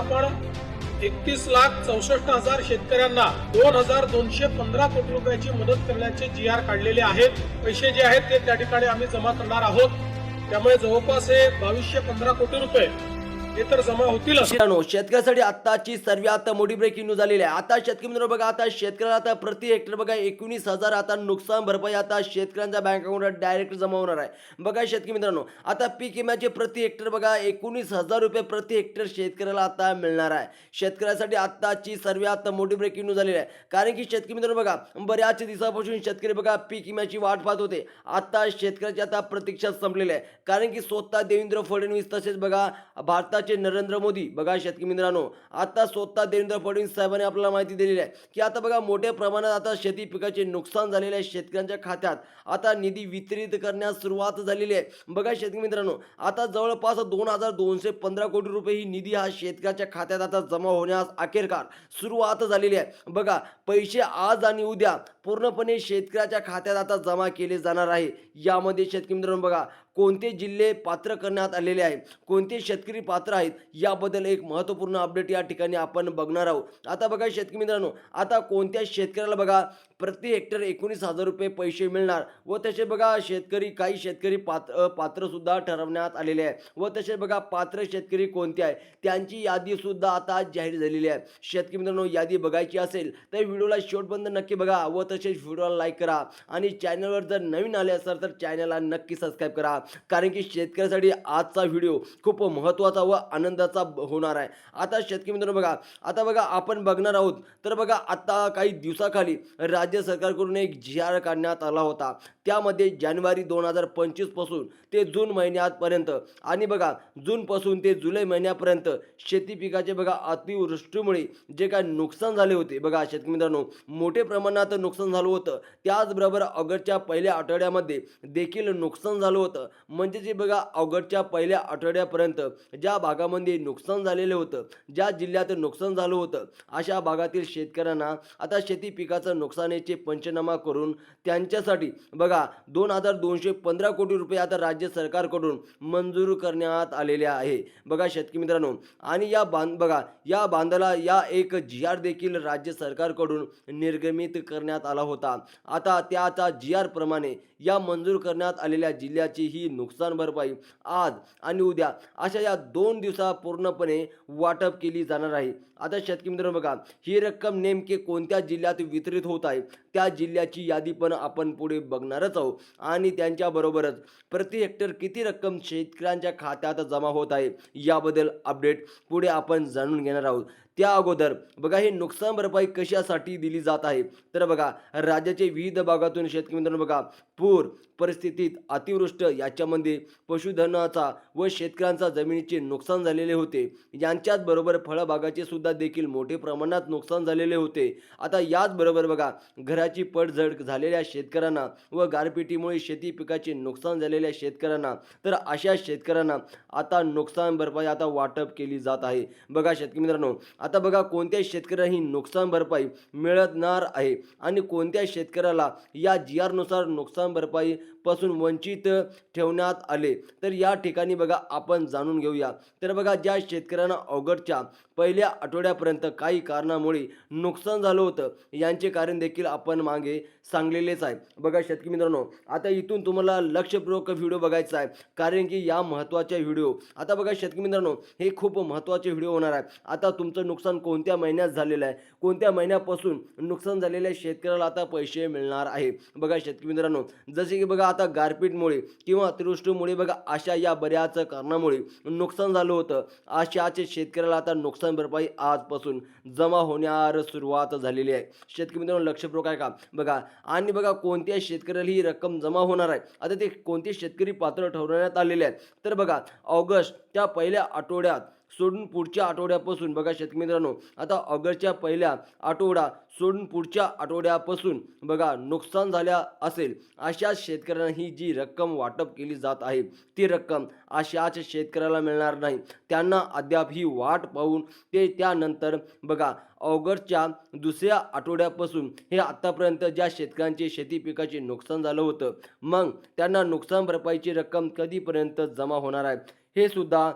आपण एकतीस लाख चौसष्ट हजार शेतकऱ्यांना दोन हजार दोनशे पंधरा कोटी रुपयाची मदत करण्याचे जी आर काढलेले आहेत. पैसे जे आहेत ते त्या ठिकाणी आम्ही जमा करणार आहोत. त्यामुळे जवळपास हे बावीसशे पंधरा कोटी रुपये ते तर जमा होतील. शेतकऱ्यासाठी आताची सर्वात मोठी ब्रेकिंग न्यूज आलेली आहे. आता शेतकरी मित्रांनो बघा आता शेतकऱ्याला आता प्रति हेक्टर बघा एकोणीस हजार आता नुकसान भरपाई आता शेतकऱ्यांच्या बँक अकाउंटवर डायरेक्ट जमा होणार आहे. बघा शेतकरी मित्रांनो आता पीक विम्याचे प्रति हेक्टर बघा एकोणीस हजार रुपये प्रति हेक्टर शेतकऱ्याला आता मिळणार आहे. शेतकऱ्यासाठी आताची सर्वात मोठी ब्रेकिंग न्यूज आलेली आहे. कारण की शेतकरी मित्रांनो बघा बऱ्याच दिवसापासून शेतकरी बघा पीक विम्याची वाट पाहत होते. आता शेतकऱ्याची आता प्रतीक्षा संपलेली आहे. कारण की स्वतः देवेंद्र फडणवीस तसेच बघा भारतात भारताचे नरेंद्र मोदी. बघा शेतकरी मित्रांनो आता स्वतः देवेंद्र फडणवीस साहेबांनी आपल्याला माहिती दिलेली आहे की आता बघा मोठ्या प्रमाणात आता शेती पिकाचे नुकसान झालेले आहे शेतकऱ्यांच्या खात्यात. आता निधी वितरित करण्यास सुरुवात झालेली आहे. बघा शेतकरी मित्रांनो आता जवळपास दोन हजार दोनशे पंधरा कोटी रुपये ही निधी हा शेतकऱ्याच्या खात्यात आता जमा होण्यास अखेरकार सुरुवात झालेली आहे. बघा पैसे आज आणि उद्या पूर्णपणे शेतकऱ्याच्या खात्यात आता जमा केले जाणार आहे. यामध्ये शेतकरी मित्रांनो बघा कोणते जिल्हे पात्र करण्यात आलेले आहे? कोणते शेतकरी पात्र आहेत? याबद्दल एक महत्त्वपूर्ण अपडेट या ठिकाणी आपण बघणार आहोत. आता बघा शेतकरी मित्रांनो आता कोणत्या शेतकऱ्याला बघा प्रति हेक्टर एकोणीस हजार रुपये पैसे मिळणार? व तसे बघा शेतकरी काही शेतकरी पात्र पात्रसुद्धा ठरवण्यात आलेले आहे. व तसे बघा पात्र शेतकरी कोणते आहे? त्यांची यादीसुद्धा आता जाहीर झालेली आहे. शेतकरी मित्रांनो यादी बघायची असेल तर व्हिडिओला शेवटपर्यंत नक्की बघा व तसेच व्हिडिओला लाईक करा. आणि चॅनलवर जर नवीन आले असाल तर चॅनलला नक्की सबस्क्राईब करा. कारण की शेतकऱ्यासाठी आजचा व्हिडिओ खूप महत्त्वाचा व आनंदाचा होणार आहे. आता शेतकरी मित्रांनो बघा आता बघा आपण बघणार आहोत. तर बघा आता काही दिवसाखाली राज्य सरकारकडून एक जी आर काढण्यात आला होता. त्यामध्ये जानेवारी दोन हजार पंचवीसपासून ते जून महिन्यापर्यंत आणि बघा जूनपासून ते जुलै महिन्यापर्यंत शेती पिकाचे बघा अतिवृष्टीमुळे जे काय नुकसान झाले होते. बघा शेतकरी मित्रांनो मोठे प्रमाणात नुकसान नुकसान झालं होतं. त्याचबरोबर ऑगस्टच्या पहिल्या आठवड्यामध्ये देखील नुकसान झालं होतं. म्हणजे जे बघा ऑगस्टच्या पहिल्या आठवड्यापर्यंत ज्या भागामध्ये नुकसान झालेलं होतं ज्या जिल्ह्यात नुकसान झालं होतं अशा भागातील शेतकऱ्यांना आता शेती पिकाचं नुकसानीचे पंचनामा करून त्यांच्यासाठी बघा दोन हजार दोनशे पंधरा कोटी रुपये आता राज्य सरकारकडून मंजूर करण्यात आलेले आहे. बघा शेतकरी मित्रांनो आणि या बांध बघा या बांधाला या एक जी आर देखील राज्य सरकारकडून निर्गमित करण्यात आला होता. आता त्याचा जी आर प्रमाणे या मंजूर करण्यात आलेल्या जिल्ह्याची ही नुकसान भरपाई आज आणि उद्या अशा या दोन दिवसा पूर्णपणे वाटप केली जाणार आहे. आता शेतकरी मित्रांनो बघा ही रक्कम नेमके कोणत्या जिल्ह्यात वितरित होत आहे? त्या जिल्ह्याची यादी पण आपण पुढे बघणारच आहोत. आणि त्यांच्याबरोबरच प्रति हेक्टर किती रक्कम शेतकऱ्यांच्या खात्यात जमा होत आहे याबद्दल अपडेट पुढे आपण जाणून घेणार आहोत. त्या अगोदर बघा हे नुकसान भरपाई कशासाठी दिली जात आहे? तर बघा राज्याचे विविध भागातून शेतकरी मित्रांनो बघा पूर परिस्थितीत अतिवृष्ट याच्यामध्ये पशुधनाचा व शेतकऱ्यांचा जमिनीचे नुकसान झालेले होते. यांच्याच बरोबर फळबागाचे सुद्धा देखील मोठे प्रमाणात नुकसान झालेले होते. आता याचबरोबर बघा घराची पडझड झालेल्या शेतकऱ्यांना व गारपिटीमुळे शेती पिकाचे नुकसान झालेल्या शेतकऱ्यांना तर अशा शेतकऱ्यांना आता नुकसान भरपाई आता वाटप केली जात आहे. बघा शेतकरी मित्रांनो आता बघा कोणत्या शेतकऱ्याला ही नुकसान भरपाई मिळणार आहे आणि कोणत्या शेतकऱ्याला या जी आरनुसार नुकसान भरपाई पासून वंचित ठेवण्यात आले. तर या ठिकाणी बघा आपण जाणून घेऊया. तर बघा ज्या शेतकऱ्यांना ऑगस्टच्या पहिल्या आठवड्यापर्यंत काही कारणामुळे नुकसान झालं होतं यांचे कारण देखील आपण मागे सांगलेलेच आहे. बघा शेतकरी मित्रांनो आता इथून तुम्हाला लक्षपूर्वक व्हिडिओ बघायचा आहे. कारण की या महत्त्वाच्या व्हिडिओ आता बघा शेतकरी मित्रांनो हे खूप महत्त्वाचे व्हिडिओ होणार आहे. आता तुमचं नुकसान कोणत्या महिन्यात झालेलं आहे? कोणत्या महिन्यापासून नुकसान झालेल्या शेतकऱ्याला आता पैसे मिळणार आहे? बघा शेतकरी मित्रांनो जसे की बघा आता गारपीटमुळे किंवा अतिवृष्टीमुळे बघा अशा या बऱ्याच कारणामुळे नुकसान झालं होतं. अशाचे शेतकऱ्याला आता नुकसान भरपाई आजपासून जमा होण्यास सुरुवात झालेली आहे. शेतकरी मित्रांनो लक्षपूर्वक आहे का? बघा आणि बघा कोणत्या शेतकऱ्याला ही रक्कम जमा होणार आहे. आता ते कोणते शेतकरी पात्र ठरवण्यात आलेले आहेत? तर बघा ऑगस्टच्या पहिल्या आठवड्यात सोडून पुढच्या आठवड्यापासून बघा शेतकरी मित्रांनो आता ऑगस्टच्या पहिल्या आठवडा सोडून पुढच्या आठवड्यापासून बघा नुकसान झाल्या असेल अशा शेतकऱ्यांना ही जी रक्कम वाटप केली जात आहे ती रक्कम अशाच शेतकऱ्याला मिळणार नाही. त्यांना अद्याप ही वाट पाहून ते त्यानंतर बघा ऑगस्टच्या दुसऱ्या आठवड्यापासून हे आत्तापर्यंत ज्या शेतकऱ्यांचे शेती पिकाचे नुकसान झालं होतं मग त्यांना नुकसान भरपाईची रक्कम कधीपर्यंत जमा होणार आहे हे सुद्धा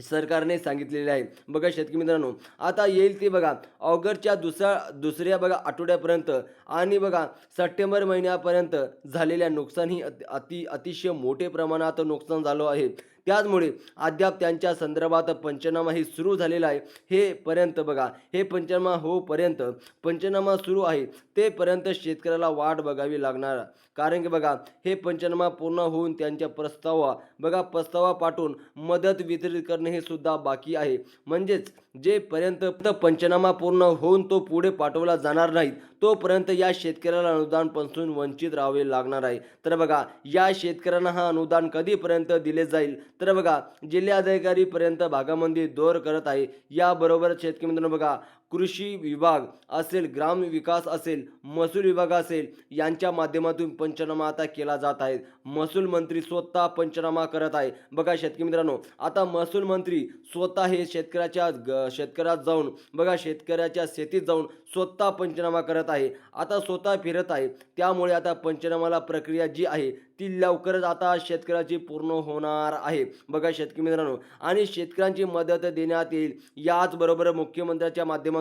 सरकारने सांगितलेले आहे. बघा शेतकरी मित्रांनो आता येईल ते बघा ऑगस्टच्या दुसऱ्या दुसऱ्या बघा आठवड्यापर्यंत आणि बघा सप्टेंबर महिन्यापर्यंत झालेल्या नुकसान ही अति अति अतिशय मोठे प्रमाणात नुकसान झालं आहे. त्याचमुळे अद्याप त्यांच्या संदर्भात पंचनामाही सुरू झालेला आहे. हे पर्यंत बघा. हे पंचनामा होपर्यंत पंचनामा सुरू आहे. तेपर्यंत शेतकऱ्याला वाट बघावी लागणार. कारण की बघा हे पंचनामा पूर्ण होऊन त्यांच्या प्रस्तावा बघा प्रस्तावा पाठवून मदत वितरित करणे हे सुद्धा बाकी आहे. म्हणजेच जेपर्यंत पंचनामा पूर्ण होऊन तो पुढे पाठवला जाणार नाही तोपर्यंत या शेतकऱ्याला अनुदानपासून वंचित राहावे लागणार आहे. तर बघा या शेतकऱ्यांना हा अनुदान कधीपर्यंत दिले जाईल? तर बघा जिल्हाधिकारीपर्यंत भागामध्ये दौर करत आहे. याबरोबर शेतकरी मित्रांनो बघा कृषी विभाग असेल ग्राम विकास असेल महसूल विभाग असेल यांच्या माध्यमातून पंचनामा आता केला जात आहे. महसूल मंत्री स्वतः पंचनामा करत आहे. बघा शेतकरी मित्रांनो आता महसूल मंत्री स्वतः हे शेतकऱ्याच्या ग- शेतकऱ्यात जाऊन बघा शेतकऱ्याच्या शेतीत जाऊन स्वतः पंचनामा करत आहे. आता स्वतः फिरत आहे. त्यामुळे आता पंचनामाला प्रक्रिया जी आहे ती लवकरच आता शेतकऱ्याची पूर्ण होणार आहे. बघा शेतकरी मित्रांनो आणि शेतकऱ्यांची मदत देण्यात येईल. याचबरोबर मुख्यमंत्र्याच्या माध्यमातून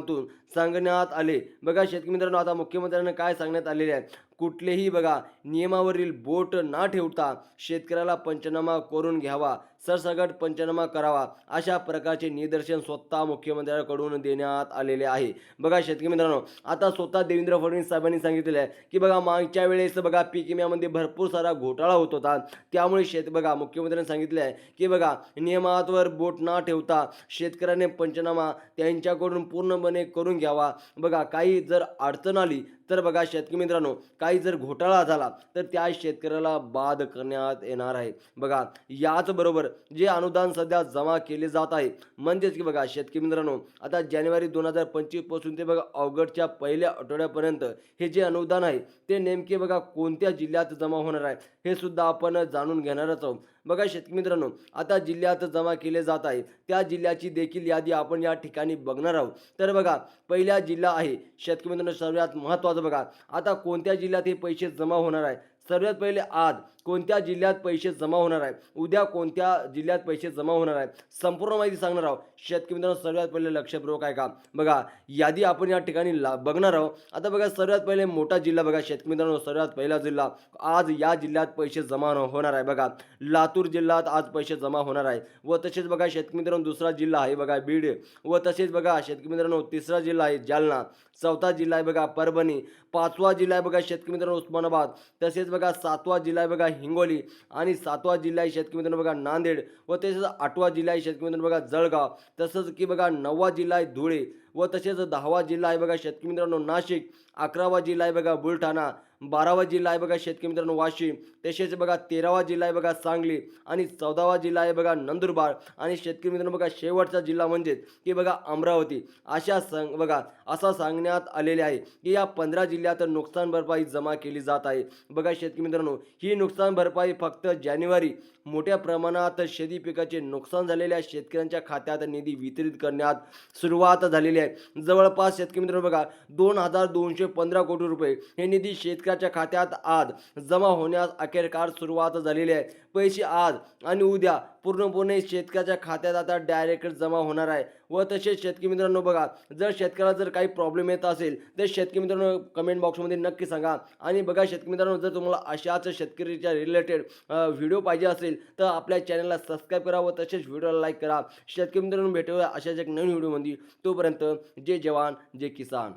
सांगण्यात आले. बघा शेतकरी मित्रांनो आता मुख्यमंत्र्यांना काय सांगण्यात आलेले आहे? कुठलेही बघा नियमावरील बोट न ठेवता शेतकऱ्याला पंचनामा करून घ्यावा सरसगट पंचनामा करावा अशा प्रकारचे निदर्शन स्वतः मुख्यमंत्र्यांकडून देण्यात आलेले आहे. बघा शेतकरी मित्रांनो आता स्वतः देवेंद्र फडणवीस साहेबांनी सांगितलेलं आहे की बघा मागच्या वेळेस बघा पीक विम्यामध्ये भरपूर सारा घोटाळा होत होता. त्यामुळे शेत बघा मुख्यमंत्र्यांनी सांगितले आहे की बघा नियमावर बोट न ठेवता शेतकऱ्याने पंचनामा त्यांच्याकडून पूर्णपणे करून घ्यावा. बघा काही जर अडचण आली तर बघा शेतकरी मित्रांनो काही जर घोटाळा झाला तर त्या शेतकऱ्याला बाद करण्यात येणार आहे. बघा याचबरोबर जे अनुदान सध्या जमा केले जात आहे म्हणजेच की बघा शेतकरी मित्रांनो आता जानेवारी दोन हजार पंचवीसपासून ते बघा ऑगस्टच्या पहिल्या आठवड्यापर्यंत हे जे अनुदान आहे ते नेमके बघा कोणत्या जिल्ह्यात जमा होणार आहे हे सुद्धा आपण जाणून घेणारच आहोत. बघा शेतकरी मित्रांनो आता जिल्ह्यात जमा केले जात आहे. त्या जिल्ह्याची देखील यादी आपण या ठिकाणी बघणार आहोत. तर बघा पहिला जिल्हा आहे. शेतकरी मित्रांनो सर्वात महत्त्वाचं बघा. आता कोणत्या जिल्ह्यात हे पैसे जमा होणार आहे? सर्वात पहिले आज कोणत्या जिल्ह्यात पैसे जमा होणार आहे उद्या कोणत्या जिल्ह्यात पैसे जमा होणार आहे संपूर्ण माहिती सांगणार आहोत. शेतकरी मित्रांनो सर्वात पहिले लक्षपूर्वक आहे का बघा यादी आपण या ठिकाणी ला बघणार आहोत. आता बघा सर्वात पहिले मोठा जिल्हा बघा शेतकरी मित्रांनो सर्वात पहिला जिल्हा. आज या जिल्ह्यात पैसे जमा होणार आहे. बघा लातूर जिल्ह्यात आज पैसे जमा होणार आहे. व तसेच बघा शेतकरी मित्रांनो दुसरा जिल्हा आहे बघा बीड. व तसेच बघा शेतकरी मित्रांनो तिसरा जिल्हा आहे जालना. चौथा जिल्हा आहे बघा परभणी. पाचवा जिल्हा आहे बघा शेतकरी मित्रांनो उस्मानाबाद. तसेच बघा बघा सातवा जिल्हा आहे बघा हिंगोली. आणि सातवा जिल्हा आहे शेतकरी मित्रांनो बघा नांदेड. व तसेच आठवा जिल्हा आहे शेतकरी मित्रांनो बघा जळगाव. तसंच की बघा नववा जिल्हा आहे धुळे. व तसेच दहावा जिल्हा आहे बघा शेतकरी मित्रांनो नाशिक. अकरावा जिल्हा आहे बघा बुलढाणा. बारावा जिल्हा आहे बघा शेतकरी मित्रांनो वाशिम. तसेच बघा तेरावा जिल्हा आहे बघा सांगली. आणि चौदावा जिल्हा आहे बघा नंदुरबार. आणि शेतकरी मित्रांनो बघा शेवटचा जिल्हा म्हणजेच की बघा अमरावती. अशा संग बघा असा सांगण्यात आलेले आहे की या पंधरा जिल्ह्यात नुकसान भरपाई जमा केली जात आहे. बघा शेतकरी मित्रांनो ही नुकसान भरपाई फक्त जानेवारी. मोठ्या प्रमाणात शेती पिकाचे नुकसान झालेल्या शेतकऱ्यांच्या खात्यात निधी वितरित करण्यात सुरुवात झालेली आहे. जवळपास शेतकरी मित्रांनो बघा दोन हजार दोनशे पंधरा कोटी रुपये हे निधी शेतकऱ्याच्या खात्यात आज जमा होण्यास अखेरकार सुरुवात झालेली आहे. पैसे आज आणि उद्या पूर्णपणे शेतकऱ्याच्या खात्यात आता डायरेक्ट जमा होणार आहे. व तसेच शेतकरी मित्रांनो बघा जर शेतकऱ्याला जर काही प्रॉब्लेम येत असेल तर शेतकरी मित्रांनो कमेंट बॉक्समध्ये नक्की सांगा. आणि बघा शेतकरी मित्रांनो जर तुम्हाला अशाच शेतकरीच्या रिलेटेड व्हिडिओ पाहिजे असेल तर आपल्या चॅनलला सबस्क्राईब करा व तसेच व्हिडिओला लाईक करा. शेतकरी मित्रांनो भेटूया अशाच एक नवीन व्हिडिओमध्ये तोपर्यंत जे जवान जे किसान.